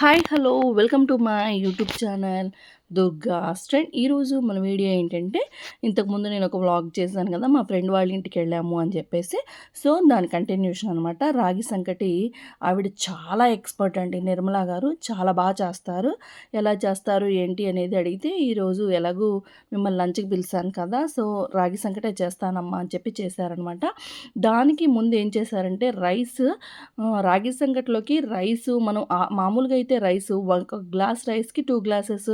Hi hello welcome to my YouTube channel Durga స్ట్రెండ్ ఈరోజు మన video ఏంటంటే ఇంతకుముందు నేను ఒక వ్లాగ్ చేశాను కదా మా ఫ్రెండ్ వాళ్ళ ఇంటికి వెళ్ళాము అని చెప్పేసి. సో దాని కంటిన్యూషన్ అనమాట రాగి సంకటి ఆవిడ చాలా ఎక్స్పర్ట్ అండి. నిర్మలా గారు చాలా బాగా చేస్తారు. ఎలా చేస్తారు ఏంటి అనేది అడిగితే ఈరోజు ఎలాగూ మిమ్మల్ని లంచ్కి పిలిచాను కదా సో రాగి సంకటే చేస్తానమ్మా అని చెప్పి చేశారనమాట దానికి ముందు ఏం చేశారంటే రైస్ రాగి సంకట్లోకి రైస్ మనం మామూలుగా అయితే రైస్ ఒక గ్లాస్ రైస్కి టూ గ్లాసెస్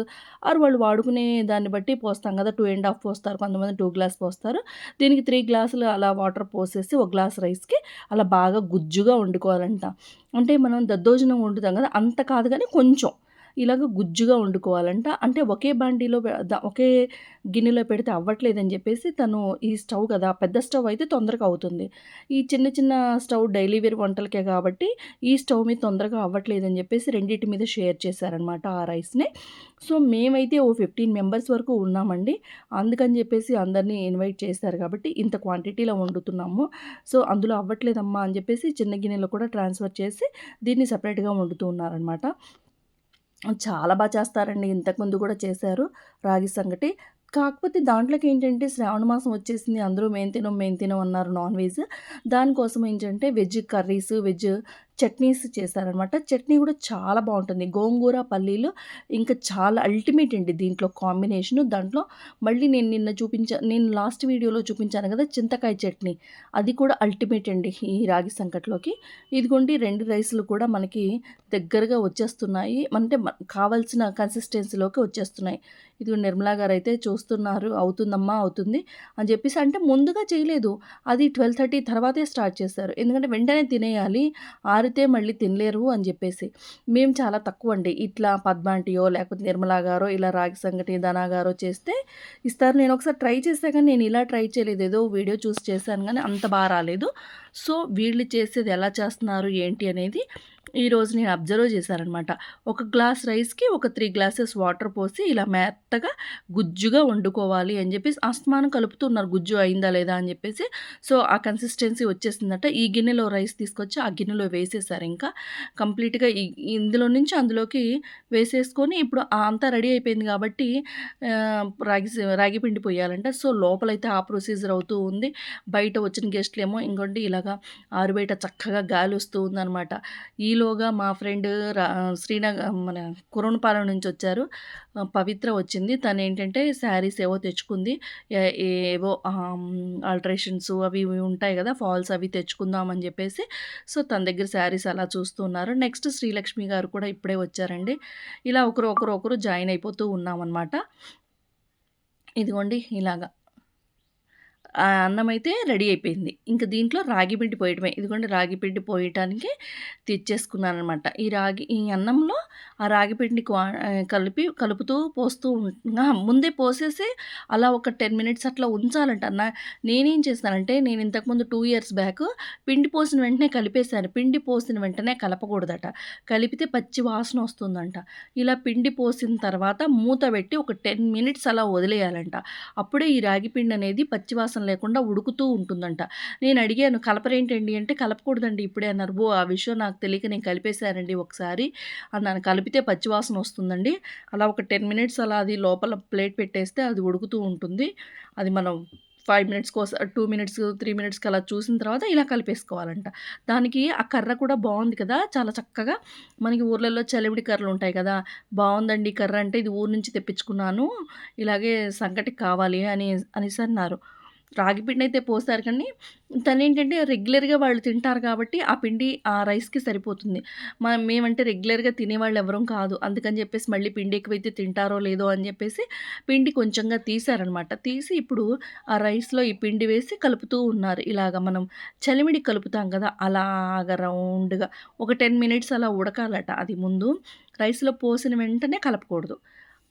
ఆరు వాళ్ళు వాడుకునే దాన్ని బట్టి పోస్తాం కదా టూ అండ్ హాఫ్ పోస్తారు. కొంతమంది టూ గ్లాస్ పోస్తారు. దీనికి త్రీ గ్లాసులు అలా వాటర్ పోసేసి ఒక గ్లాస్ రైస్కి అలా బాగా గుజ్జుగా వండుకోవాలంట. అంటే మనం దద్దోజనం వండుతాం కదా అంత కాదు కానీ కొంచెం. ఇలాగ గుజ్జుగా వండుకోవాలంట. అంటే ఒకే బాండీలో ఒకే గిన్నెలో పెడితే అవ్వట్లేదని చెప్పేసి తను ఈ స్టవ్ కదా పెద్ద స్టవ్ అయితే తొందరగా అవుతుంది. ఈ చిన్న చిన్న స్టవ్ డైలీ వేర్ వంటలకే కాబట్టి ఈ స్టవ్ మీద తొందరగా అవ్వట్లేదని చెప్పేసి రెండింటి మీద షేర్ చేశారనమాట ఆ రైస్ని. సో మేమైతే ఓ ఫిఫ్టీన్ మెంబర్స్ వరకు ఉన్నామండి. అందుకని చెప్పేసి అందరినీ ఇన్వైట్ చేశారు కాబట్టి ఇంత క్వాంటిటీలో వండుతున్నాము. సో అందులో అవ్వట్లేదమ్మా అని చెప్పేసి చిన్న గిన్నెలో కూడా ట్రాన్స్ఫర్ చేసి దీన్ని సపరేట్గా వండుతూ ఉన్నారనమాట చాలా బాగా చేస్తారండి. ఇంతకుముందు కూడా చేశారు రాగి సంగటి. కాకపోతే దాంట్లోకి ఏంటంటే శ్రావణ మాసం వచ్చేసింది. అందరూ మేము తినం మేము తినం అన్నారు నాన్ వెజ్. దానికోసం ఏంటంటే వెజ్ కర్రీస్ వెజ్ చట్నీస్ చేశారనమాట. చట్నీ కూడా చాలా బాగుంటుంది. గోంగూర పల్లీలు ఇంకా చాలా అల్టిమేట్ అండి దీంట్లో కాంబినేషను దాంట్లో మళ్ళీ నేను నిన్న చూపించా నేను లాస్ట్ వీడియోలో చూపించాను కదా చింతకాయ చట్నీ. అది కూడా అల్టిమేట్ అండి ఈ రాగి సంకట్లోకి. ఇదిగోండి రెండు రైసులు కూడా మనకి దగ్గరగా వచ్చేస్తున్నాయి. అంటే కావాల్సిన కన్సిస్టెన్సీలోకి వచ్చేస్తున్నాయి. ఇది నిర్మలా గారు అయితే చూస్తున్నారు అవుతుందమ్మా అవుతుంది అని చెప్పేసి. అంటే ముందుగా చేయలేదు. అది ట్వెల్వ్ థర్టీ తర్వాతే స్టార్ట్ చేశారు. ఎందుకంటే వెంటనే తినేయాలి. మారితే మళ్ళీ తినలేరు అని చెప్పేసి. మేము చాలా తక్కువ అండి ఇట్లా పద్మాంటియో లేకపోతే నిర్మలా గారో ఇలా రాగి సంగటి ధనా గారో చేస్తే ఇస్తారు. నేను ఒకసారి ట్రై చేస్తే కానీ నేను ఇలా ట్రై చేయలేదు. ఏదో వీడియో చూసి చేశాను కానీ అంత బాగా రాలేదు. సో వీళ్ళు చేసేది ఎలా చేస్తున్నారు ఏంటి అనేది ఈరోజు నేను అబ్జర్వ్ చేశానమాట ఒక గ్లాస్ రైస్కి ఒక త్రీ గ్లాసెస్ వాటర్ పోసి ఇలా మెత్తగా గుజ్జుగా వండుకోవాలి అని చెప్పేసి అస్తమానం కలుపుతున్నారు. గుజ్జు అయిందా లేదా అని చెప్పేసి. సో ఆ కన్సిస్టెన్సీ వచ్చేసిందట. ఈ గిన్నెలో రైస్ తీసుకొచ్చి ఆ గిన్నెలో వేసేసారు ఇంకా. కంప్లీట్గా ఇందులో నుంచి అందులోకి వేసేసుకొని ఇప్పుడు అంతా రెడీ అయిపోయింది కాబట్టి రాగి రాగి పిండి పోయాలంట. సో లోపలైతే ఆ ప్రొసీజర్ అవుతూ ఉంది. బయట వచ్చిన గెస్ట్లు ఏమో ఇంకోటి ఇలాగా ఆరు బయట చక్కగా గాలి వస్తూ ఉందన్నమాట. ఈలో ఈలోగా మా ఫ్రెండ్ శ్రీనగర్ మన కురణపాలెం నుంచి వచ్చారు. పవిత్ర వచ్చింది. తను ఏంటంటే శారీస్ ఏవో తెచ్చుకుంది. ఏవో ఆల్ట్రేషన్స్ అవి ఇవి ఉంటాయి కదా ఫాల్స్ అవి తెచ్చుకుందామని చెప్పేసి సో తన దగ్గర శారీస్ అలా చూస్తున్నారు నెక్స్ట్ శ్రీలక్ష్మి గారు కూడా ఇప్పుడే వచ్చారండి. ఇలా ఒకరు ఒకరు ఒకరు జాయిన్ అయిపోతూ ఉన్నామన్నమాట. ఇదిగోండి ఇలాగా. అన్నం అయితే రెడీ అయిపోయింది. ఇంకా దీంట్లో రాగి పిండి పోయటమే. ఇదిగోండి రాగి పిండి పోయటానికి తెచ్చేసుకున్నాను అనమాట ఈ రాగి ఈ అన్నంలో ఆ రాగి పిండి కలిపి కలుపుతూ పోస్తూ ముందే పోసేసి అలా ఒక టెన్ మినిట్స్ అట్లా ఉంచాలంట. అన్న నేనేం చేస్తానంటే నేను ఇంతకుముందు టూ ఇయర్స్ బ్యాక్ పిండి పోసిన వెంటనే కలిపేశాను. పిండి పోసిన వెంటనే కలపకూడదట. కలిపితే పచ్చి వాసన వస్తుందంట. ఇలా పిండి పోసిన తర్వాత మూత పెట్టి ఒక టెన్ మినిట్స్ అలా వదిలేయాలంట. అప్పుడే ఈ రాగి పిండి అనేది పచ్చి వాసన లేకుండా ఉడుకుతూ ఉంటుందంట. నేను అడిగాను కలపరేంటండి? అంటే కలపకూడదండి ఇప్పుడే అన్నారు. బో ఆ విషయం నాకు తెలియక నేను కలిపేశానండి ఒకసారి అన్నాను. కలిపితే పచ్చివాసన వస్తుందండి. అలా ఒక టెన్ మినిట్స్ అలా అది లోపల ప్లేట్ పెట్టేస్తే అది ఉడుకుతూ ఉంటుంది. అది మనం ఫైవ్ మినిట్స్ కోసం టూ మినిట్స్ త్రీ మినిట్స్కి అలా చూసిన తర్వాత ఇలా కలిపేసుకోవాలంట. దానికి ఆ కర్ర కూడా బాగుంది కదా చాలా చక్కగా. మనకి ఊర్లలో చలివిడి కర్రలు ఉంటాయి కదా బాగుందండి కర్ర అంటే ఇది ఊరు నుంచి తెప్పించుకున్నాను. ఇలాగే సంకటికి కావాలి అని అనేసి అన్నారు. రాగి పిండి అయితే పోస్తారు కానీ తను ఏంటంటే రెగ్యులర్గా వాళ్ళు తింటారు కాబట్టి ఆ పిండి ఆ రైస్కి సరిపోతుంది. మనం మేమంటే రెగ్యులర్గా తినేవాళ్ళు ఎవరం కాదు. అందుకని చెప్పేసి మళ్ళీ పిండి ఎక్కువైతే తింటారో లేదో అని చెప్పేసి పిండి కొంచెంగా తీసారనమాట తీసి ఇప్పుడు ఆ రైస్లో ఈ పిండి వేసి కలుపుతూ ఉన్నారు. ఇలాగ మనం చలిమిడి కలుపుతాం కదా అలాగ రౌండ్గా ఒక టెన్ మినిట్స్ అలా ఉడకాలట. అది ముందు రైస్లో పోసిన వెంటనే కలపకూడదు.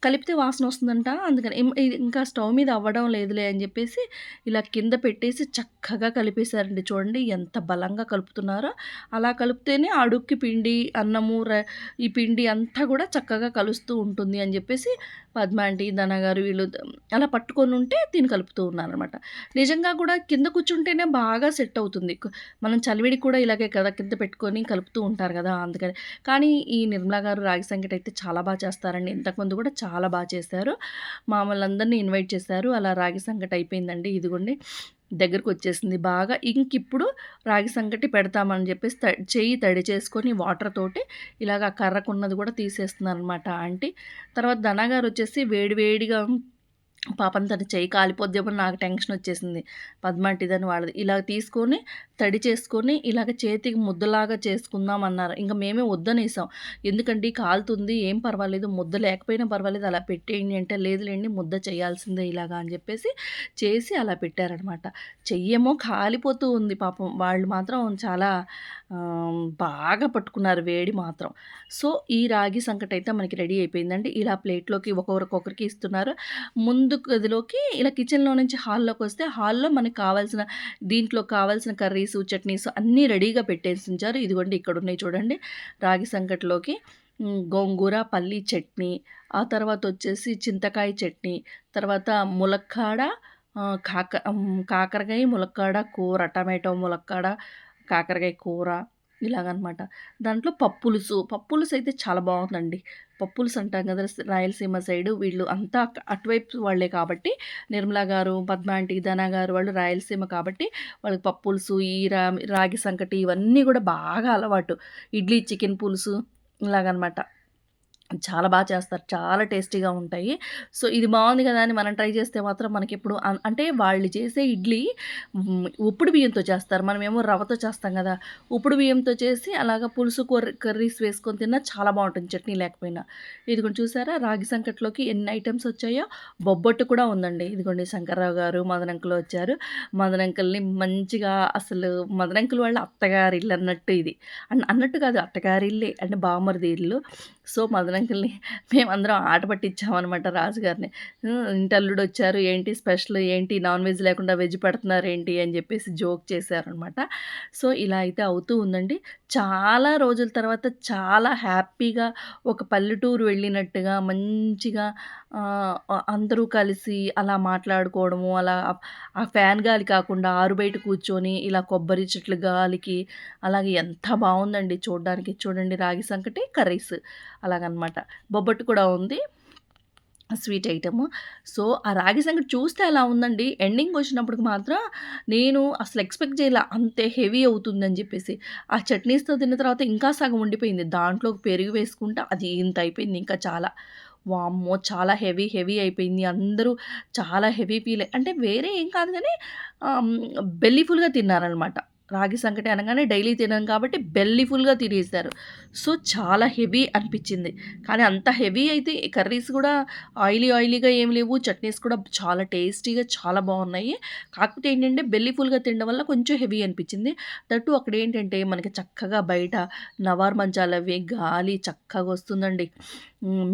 కలిపితే వాసన వస్తుందంట. అందుకని ఇది ఇంకా స్టవ్ మీద అవ్వడం లేదులే అని చెప్పేసి ఇలా కింద పెట్టేసి చక్కగా కలిపేశారండి. చూడండి ఎంత బలంగా కలుపుతున్నారో. అలా కలిపితేనే అడుక్కి పిండి అన్నము ఈ పిండి అంతా కూడా చక్కగా కలుస్తూ ఉంటుంది అని చెప్పేసి పద్మ ఆంటీ ధన గారు వీళ్ళు అలా పట్టుకొని ఉంటే దీన్ని కలుపుతూ ఉన్నారనమాట నిజంగా కూడా కింద కూర్చుంటేనే బాగా సెట్ అవుతుంది. మనం చలివిడి కూడా ఇలాగే కదా కింద పెట్టుకొని కలుపుతూ ఉంటారు కదా అందుకని. కానీ ఈ నిర్మలా గారు రాగి సంకట అయితే చాలా బాగా చేస్తారండి. ఇంతకుముందు కూడా చాలా బాగా చేశారు. మామూలు అందరినీ ఇన్వైట్ చేశారు. అలా రాగి సంకట అయిపోయిందండి. ఇదిగోండి. దగ్గరకు వచ్చేసింది బాగా ఇంక ఇప్పుడు రాగి సంగటి పెడతామని చెప్పేసి త చెయ్యి తడి చేసుకొని వాటర్ తోటి ఇలాగ కర్రకున్నది కూడా తీసేస్తున్నారు అనమాట ఆంటీ. తర్వాత ధనగారు వచ్చేసి వేడివేడిగా పాపం తను చెయ్యి కాలిపోద్దేమో నాకు టెన్షన్ వచ్చేసింది. పద్మాటిదని వాళ్ళది. ఇలా తీసుకొని తడి చేసుకొని ఇలాగ చేతికి ముద్దలాగా చేసుకుందాం అన్నారు. ఇంకా మేమే వద్దనేసాం. ఎందుకంటే కాలుతుంది ఏం పర్వాలేదు ముద్ద లేకపోయినా పర్వాలేదు అలా పెట్టేయండి అంటే లేదులేండి ముద్ద చేయాల్సిందే ఇలాగా అని చెప్పేసి చేసి అలా పెట్టారనమాట. చెయ్యేమో కాలిపోతూ ఉంది పాపం. వాళ్ళు మాత్రం చాలా బాగా పట్టుకున్నారు వేడి మాత్రం. సో ఈ రాగి సంకట అయితే మనకి రెడీ అయిపోయిందండి. ఇలా ప్లేట్లోకి ఒక్కొక్కరికి ఇస్తున్నారు. ముందు గదిలోకి? ఇలా కిచెన్లో నుంచి హాల్లోకి వస్తే హాల్లో మనకి కావాల్సిన దీంట్లో కావాల్సిన కర్రీస్ చట్నీస్ అన్నీ రెడీగా పెట్టేసి ఉంచారు ఇదిగోండి ఇక్కడ ఉన్నాయి చూడండి. రాగి సంకటిలోకి గోంగూర పల్లి చట్నీ ఆ తర్వాత వచ్చేసి చింతకాయ చట్నీ తర్వాత ములక్కాడ కాక కాకరకాయ ములక్కాడ కూర టమాటో ములక్కాడ కాకరకాయ కూర ఇలాగనమాట. దాంట్లో పప్పులుసు పప్పులుసు అయితే చాలా బాగుందండి. పప్పులుసు అంటాం కదా రాయలసీమ సైడు వీళ్ళు అంతా అటువైపు వాళ్ళే కాబట్టి నిర్మలా గారు పద్మ ఆంటీ గారు వాళ్ళు రాయలసీమ కాబట్టి వాళ్ళకి పప్పులుసు ఈ రా రాగి సంకటి ఇవన్నీ కూడా బాగా అలవాటు. ఇడ్లీ చికెన్ పులుసు ఇలాగనమాట. చాలా బాగా చేస్తారు. చాలా టేస్టీగా ఉంటాయి. సో ఇది బాగుంది కదా అని మనం ట్రై చేస్తే మాత్రం మనకి ఎప్పుడు అంటే వాళ్ళు చేసే ఇడ్లీ ఉప్పుడు బియ్యంతో చేస్తారు. మనమేమో రవ్వతో చేస్తాం కదా. ఉప్పుడు బియ్యంతో చేసి అలాగ పులుసు కర్రీ కర్రీస్ వేసుకొని తిన్నా చాలా బాగుంటుంది చట్నీ లేకపోయినా. ఇదిగోండి చూసారా? రాగి సంకట్లోకి ఎన్ని ఐటమ్స్ వచ్చాయో? బొబ్బట్టు కూడా ఉందండి. ఇదిగోండి శంకర్రావు గారు మదనంకులు వచ్చారు. మదనంకుల్ని మంచిగా అసలు మదనంకులు వాళ్ళ అత్తగారి ఇల్లు అన్నట్టు ఇది అన్నట్టు కాదు అత్తగారి ఇల్లే అంటే బామ్మరిది ఇల్లు. సో మదనంకుల్ని మేమందరం ఆట పట్టించామన్నమాట రాజుగారిని. ఇంటల్లుడు వచ్చారు ఏంటి స్పెషల్ ఏంటి నాన్ వెజ్ లేకుండా వెజ్ పెడుతున్నారు ఏంటి అని చెప్పేసి జోక్ చేశారనమాట సో ఇలా అయితే అవుతూ ఉందండి. చాలా రోజుల తర్వాత చాలా హ్యాపీగా ఒక పల్లెటూరు వెళ్ళినట్టుగా మంచిగా అందరూ కలిసి అలా మాట్లాడుకోవడము అలా ఆ ఫ్యాన్ గాలి కాకుండా ఆరు బయట కూర్చొని ఇలా కొబ్బరి చెట్లు గాలికి అలాగే ఎంత బాగుందండి చూడడానికి. చూడండి రాగి సంకటి కర్రీస్. అలాగనమాట. బొబ్బట్టు కూడా ఉంది. Sweet item. సో ఆ రాగి సంగటి చూస్తే అలా ఉందండి. ఎండింగ్ వచ్చినప్పటికి మాత్రం నేను అసలు ఎక్స్పెక్ట్ చేయాల అంతే హెవీ అవుతుందని చెప్పేసి. ఆ చట్నీస్తో తిన్న తర్వాత ఇంకా సగం ఉండిపోయింది. దాంట్లో పెరుగు వేసుకుంటే అది ఇంత అయిపోయింది ఇంకా చాలా. వామ్మో చాలా హెవీ హెవీ అయిపోయింది. అందరూ చాలా హెవీ ఫీల్ అంటే వేరే ఏం కాదు కానీ బెల్లీ ఫుల్గా తిన్నారనమాట. రాగి సంకటి అనగానే డైలీ తినాం కాబట్టి బెల్లీ ఫుల్గా తినేసారు సో చాలా హెవీ అనిపించింది. కానీ అంత హెవీ అయితే కర్రీస్ కూడా ఆయిలీ ఆయిలీగా ఏం లేవు. చట్నీస్ కూడా చాలా టేస్టీగా చాలా బాగున్నాయి. కాకపోతే ఏంటంటే బెల్లీ ఫుల్గా తినడం వల్ల కొంచెం హెవీ అనిపించింది. దట్టు అక్కడ ఏంటంటే మనకి చక్కగా బయట నవార్ మంచాలు అవి గాలి చక్కగా వస్తుందండి.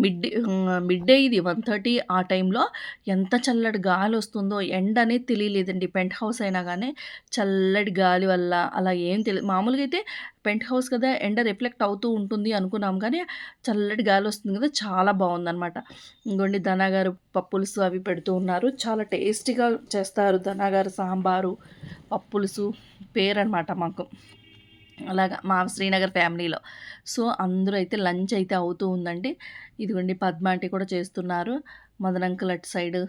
మిడ్ మిడ్ డే ఇది వన్ థర్టీ ఆ టైంలో ఎంత చల్లటి గాలి వస్తుందో ఎండ అనేది తెలియలేదండి. పెంట్ హౌస్ అయినా కానీ చల్లటి గాలి వల్ల అలా ఏం తెలియదు. మామూలుగా అయితే పెంట్ హౌస్ కదా ఎండ రిఫ్లెక్ట్ అవుతూ ఉంటుంది అనుకున్నాం కానీ చల్లటి గాలి వస్తుంది కదా చాలా బాగుందనమాట ఇంకోండి ధనాగారు పప్పులుసు అవి పెడుతూ ఉన్నారు. చాలా టేస్టీగా చేస్తారు ధనాగారు సాంబారు పప్పులుసు పేరు అనమాట మాకు. అలాగా మా శ్రీనగర్ ఫ్యామిలీలో. సో అందరూ అయితే లంచ్ అయితే అవుతూ ఉందండి. ఇదిగోండి పద్మ ఆంటీ కూడా చేస్తున్నారు. మదన్ అంకుల్ అటు సైడ్.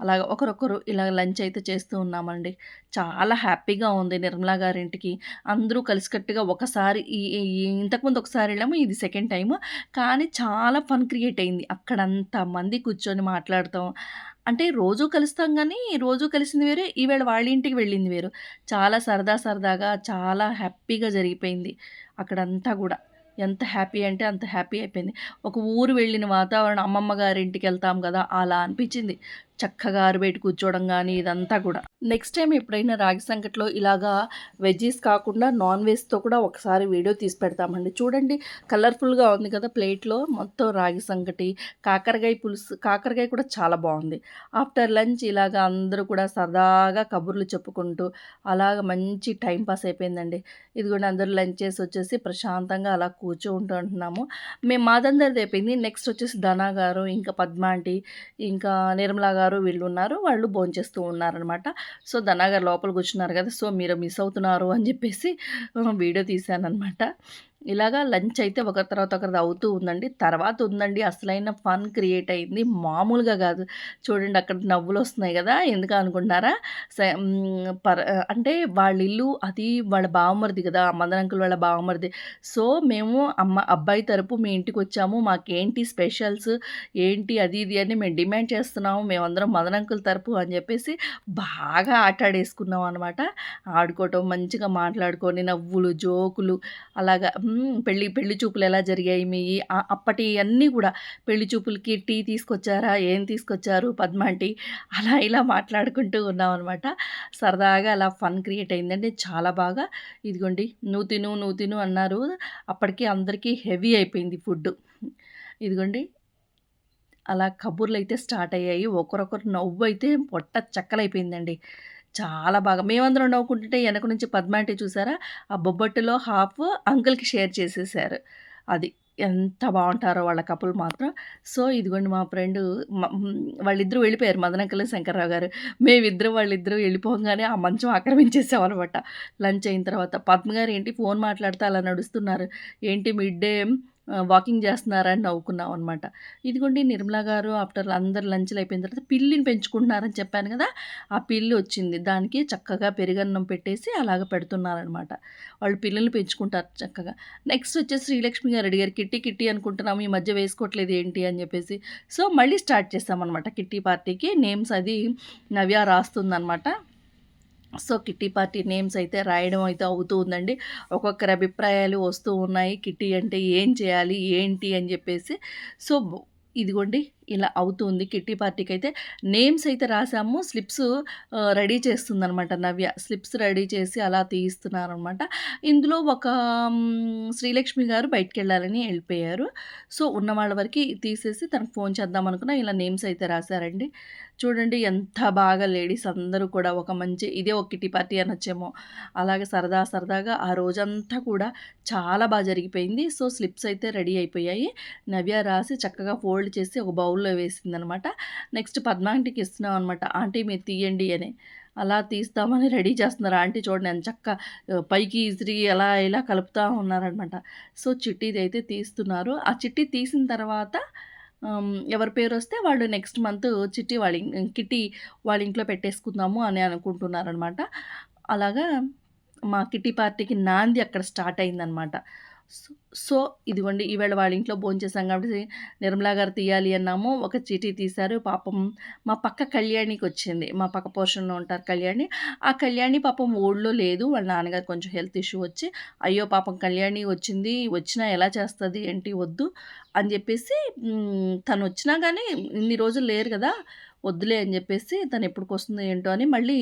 అలాగ ఒకరొకరు ఇలా లంచ్ అయితే చేస్తూ ఉన్నామండి. చాలా హ్యాపీగా ఉంది నిర్మలా గారింటికి. అందరూ కలిసికట్టుగా ఒకసారి ఈ ఈ- ఇంతకుముందు ఒకసారి వెళ్ళాము ఇది సెకండ్ టైము. కానీ చాలా ఫన్ క్రియేట్ అయింది. అక్కడంత మంది కూర్చొని మాట్లాడతాం అంటే రోజు కలుస్తాం కానీ రోజు కలిసింది వేరే. ఈవేళ వాళ్ళ ఇంటికి వెళ్ళింది వేరు. చాలా సరదా సరదాగా చాలా హ్యాపీగా జరిగిపోయింది అక్కడంతా కూడా ఎంత హ్యాపీ అంటే అంత హ్యాపీ అయిపోయింది. ఒక ఊరు వెళ్ళిన వాతావరణం అమ్మమ్మ గారి ఇంటికి వెళ్తాం కదా అలా అనిపించింది. చక్కగా ఆరబెట్టి కూర్చోవడం కానీ ఇదంతా కూడా. నెక్స్ట్ టైం ఎప్పుడైనా రాగి సంకట్లో ఇలాగా వెజ్జీస్ కాకుండా నాన్ వెజ్తో కూడా ఒకసారి వీడియో తీసి పెడతామండి. చూడండి కలర్ఫుల్గా ఉంది కదా ప్లేట్లో మొత్తం రాగి సంకటి కాకరకాయ పులుసు కాకరకాయ కూడా చాలా బాగుంది. ఆఫ్టర్ లంచ్ ఇలాగ అందరూ కూడా సరదాగా కబుర్లు చెప్పుకుంటూ అలాగ మంచి టైం పాస్ అయిపోయిందండి. ఇది కూడా అందరూ లంచ్ చేసి వచ్చేసి ప్రశాంతంగా అలా కూర్చుంటూ ఉంటున్నాము. మేము మాదందరిది అయిపోయింది. నెక్స్ట్ వచ్చేసి ధనా గారు ఇంకా పద్మాంటి ఇంకా నిర్మలా గారు వీళ్ళు ఉన్నారు వాళ్ళు భోంచేస్తూ ఉన్నారనమాట. సో ధనా లోపలికి లోపల కూర్చున్నారు కదా సో మీరు మిస్ అవుతున్నారు అని చెప్పేసి వీడియో తీశానమాట ఇలాగా లంచ్ అయితే ఒకరి తర్వాత ఒకరిది అవుతూ ఉందండి. తర్వాత ఉందండి. అసలైన ఫన్ క్రియేట్ అయింది. మామూలుగా కాదు. చూడండి అక్కడ నవ్వులు వస్తున్నాయి కదా! ఎందుకు అనుకుంటున్నారా? పర అంటే వాళ్ళ ఇల్లు అది వాళ్ళ బావమరిది కదా! మదన్ అంకుల్ వాళ్ళ బావమరిది. సో మేము అమ్మ అబ్బాయి తరపు మీ ఇంటికి వచ్చాము. మాకేంటి స్పెషల్స్? ఏంటి? అది ఇది అని మేము డిమాండ్ చేస్తున్నాము. మేమందరం మదన్ అంకుల్ తరపు అని చెప్పేసి బాగా ఆట ఆడేసుకున్నాం అనమాట ఆడుకోవటం మంచిగా మాట్లాడుకొని నవ్వులు జోకులు అలాగా పెళ్ళి పెళ్ళి చూపులు ఎలా జరిగాయి? మీ అప్పటి అన్నీ కూడా పెళ్ళి చూపులకి టీ తీసుకొచ్చారా? ఏం తీసుకొచ్చారు? పద్మాంటి అలా ఇలా మాట్లాడుకుంటూ ఉన్నాం అనమాట సరదాగా అలా ఫన్ క్రియేట్ అయిందండి. చాలా బాగా. ఇదిగోండి నువ్వు తిను నువ్వు తిను అన్నారు. అప్పటికి అందరికీ హెవీ అయిపోయింది ఫుడ్ ఇదిగోండి అలా కబుర్లు అయితే స్టార్ట్ అయ్యాయి. ఒకరొకరు నవ్వు అయితే పొట్ట చక్కలైపోయిందండి. చాలా బాగా. మేమందరం నవ్వుకుంటుంటే వెనక నుంచి పద్మాంటి చూసారా? ఆ బొబ్బట్టులో హాఫ్ అంకుల్కి షేర్ చేసేసారు. అది ఎంత బాగుంటారో వాళ్ళ కపుల్ మాత్రం. సో ఇదిగోండి మా ఫ్రెండ్ వాళ్ళిద్దరూ వెళ్ళిపోయారు. మదనకల్లి శంకర్రావు గారు. మేమిద్దరు వాళ్ళిద్దరూ వెళ్ళిపోగానే ఆ మంచం ఆక్రమించేసామన్నమాట లంచ్ అయిన తర్వాత. పద్మ గారు ఏంటి ఫోన్ మాట్లాడితే అలా నడుస్తున్నారు? ఏంటి మిడ్ డే వాకింగ్ చేస్తున్నారని నవ్వుకున్నాం అనమాట ఇదిగోండి నిర్మలా గారు ఆఫ్టర్ అందరు లంచ్లు అయిపోయిన తర్వాత పిల్లిని పెంచుకుంటున్నారని చెప్పాను కదా ఆ పిల్లి వచ్చింది. దానికి చక్కగా పెరుగన్నం పెట్టేసి అలాగ పెడుతున్నారనమాట వాళ్ళు పిల్లల్ని పెంచుకుంటారు చక్కగా. నెక్స్ట్ వచ్చేసి శ్రీలక్ష్మి గారు అడిగారు కిట్టి కిట్టి అనుకుంటున్నాము ఈ మధ్య వేసుకోవట్లేదు ఏంటి? అని చెప్పేసి. సో మళ్ళీ స్టార్ట్ చేస్తామన్నమాట కిట్టి పార్టీకి. నేమ్స్ అది నవ్య రాస్తుందనమాట సో కిట్టి పార్టీ నేమ్స్ అయితే రాయడం అయితే అవుతూ ఉందండి. ఒక్కొక్కరి అభిప్రాయాలు వస్తూ ఉన్నాయి. కిట్టి అంటే ఏం చేయాలి? ఏంటి? అని చెప్పేసి. సో ఇదిగోండి ఇలా అవుతుంది కిట్టి పార్టీకి అయితే నేమ్స్ అయితే రాసాము. స్లిప్స్ రెడీ చేస్తుందనమాట నవ్య. స్లిప్స్ రెడీ చేసి అలా అనమాట ఇందులో ఒక శ్రీలక్ష్మి గారు బయటికి వెళ్ళాలని వెళ్ళిపోయారు. సో ఉన్న వాళ్ళ వరకు తీసేసి తనకు ఫోన్ చేద్దాం అనుకున్నా ఇలా నేమ్స్ అయితే రాశారండి. చూడండి ఎంత బాగా లేడీస్ అందరూ కూడా ఒక మంచి ఇదే ఒక కిటీ పార్టీ అనొచ్చేమో అలాగే సరదా సరదాగా ఆ రోజంతా కూడా చాలా బాగా జరిగిపోయింది. సో స్లిప్స్ అయితే రెడీ అయిపోయాయి. నవ్య రాసి చక్కగా ఫోల్డ్ చేసి ఒక బౌల్లో వేసిందనమాట. నెక్స్ట్ పద్మాంటికి ఇస్తున్నాం అనమాట ఆంటీ మీరు తీయండి అని. అలా తీస్తామని రెడీ చేస్తున్నారు. ఆంటీ చూడండి ఎంత చక్క పైకి ఇసిరిగి అలా ఇలా కలుపుతూ ఉన్నారనమాట. సో చిట్టీది అయితే తీస్తున్నారు. ఆ చిట్టి తీసిన తర్వాత ఎవరి పేరు వస్తే వాళ్ళు నెక్స్ట్ మంత్ చిట్టి వాళ్ళ కిట్టి వాళ్ళ ఇంట్లో పెట్టేసుకుందాము అని అనుకుంటున్నారనమాట. అలాగా మా కిట్టి పార్టీకి నాంది అక్కడ స్టార్ట్ అయిందనమాట. సో ఇదిగోండి ఈవేళ వాళ్ళ ఇంట్లో భోంచేసాం కాబట్టి నిర్మలా గారు తీయాలి అన్నాము. ఒక చీటీ తీశారు. పాపం మా పక్క కళ్యాణికి వచ్చింది. మా పక్క పోర్షన్లో ఉంటారు కళ్యాణి. ఆ కళ్యాణి పాపం ఓల్డ్లో లేదు. వాళ్ళ నాన్నగారు కొంచెం హెల్త్ ఇష్యూ వచ్చి అయ్యో పాపం కళ్యాణి వచ్చింది. వచ్చినా ఎలా చేస్తుంది? ఏంటి? వద్దు. అని చెప్పేసి తను వచ్చినా కానీ ఇన్ని రోజులు లేరు కదా. వద్దులే అని చెప్పేసి తను ఎప్పటికి వస్తుంది ఏంటో అని మళ్ళీ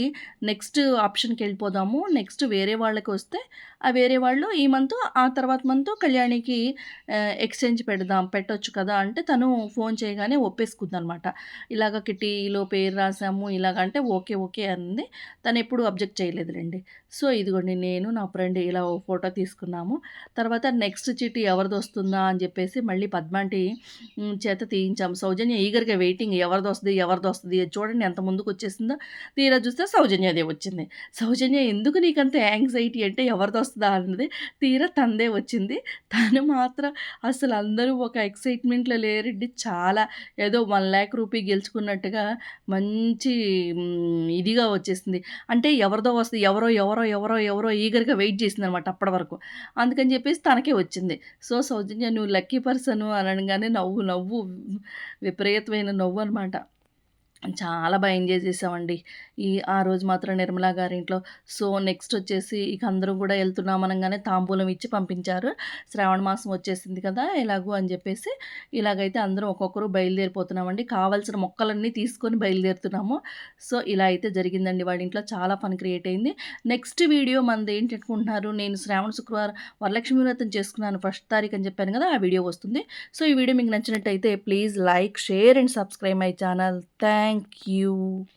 నెక్స్ట్ ఆప్షన్కి వెళ్ళిపోదాము. నెక్స్ట్ వేరే వాళ్ళకి వస్తే ఆ వేరే వాళ్ళు ఈ మంత్ ఆ తర్వాత మంత్ కళ్యాణికి ఎక్స్చేంజ్ పెడదాం పెట్టొచ్చు కదా అంటే తను ఫోన్ చేయగానే ఒప్పేసుకుంది అనమాట ఇలాగ కిటీలో పేరు రాసాము ఇలాగ అంటే ఓకే ఓకే అంది. తను ఎప్పుడు అబ్జెక్ట్ చేయలేదులేండి. సో ఇదిగోండి నేను నా ఫ్రెండ్ ఇలా ఫోటో తీసుకున్నాము. తర్వాత నెక్స్ట్ చిట్టి ఎవరిది వస్తుందా అని చెప్పేసి మళ్ళీ పద్మాంటి చేత తీయించాము. సౌజన్య ఈగర్గా వెయిటింగ్ ఎవరిది వస్తుంది ఎవరిది వస్తుంది. చూడండి ఎంత ముందుకు వచ్చేసిందో తీరా చూస్తే సౌజన్యదే వచ్చింది. సౌజన్య ఎందుకు నీకంత యాంగ్జైటీ అంటే ఎవరిది వస్తుందా అన్నది తీరా తందే వచ్చింది. తను మాత్రం అసలు అందరూ ఒక ఎక్సైట్మెంట్లో లేరండి. చాలా ఏదో వన్ ల్యాక్ రూపీ గెలుచుకున్నట్టుగా మంచి ఇదిగా వచ్చేసింది. అంటే ఎవరిదో వస్తుంది. ఎవరో ఎవరో ఎవరో ఎవరో ఈగర్గా వెయిట్ చేసింది అనమాట అప్పటి వరకు. అందుకని చెప్పేసి తనకే వచ్చింది. సో సౌజన్య నువ్వు లక్కీ పర్సన్ అనగానే నవ్వు నవ్వు విపరీతమైన నవ్వు అనమాట చాలా భయం ఎంజాయ్ చేసామండి. ఈ ఆ రోజు మాత్రం నిర్మలా గారింట్లో. సో, నెక్స్ట్ వచ్చేసి ఇక అందరూ కూడా వెళ్తున్నాం అనగానే తాంబూలం ఇచ్చి పంపించారు. శ్రావణ మాసం వచ్చేసింది కదా! ఎలాగూ అని చెప్పేసి ఇలాగైతే అందరం ఒక్కొక్కరు బయలుదేరిపోతున్నామండి. కావాల్సిన మొక్కలన్నీ తీసుకొని బయలుదేరుతున్నాము. సో, ఇలా అయితే జరిగిందండి వాడి ఇంట్లో. చాలా ఫన్ క్రియేట్ అయింది. నెక్స్ట్ వీడియో మనది ఏంటి అనుకుంటున్నారు నేను శ్రావణ శుక్రవారం వరలక్ష్మి వ్రతం చేసుకున్నాను ఫస్ట్ తారీఖు అని చెప్పాను కదా ఆ వీడియో వస్తుంది. సో, ఈ వీడియో మీకు నచ్చినట్టయితే please like, share and subscribe my channel. Thank Thank you.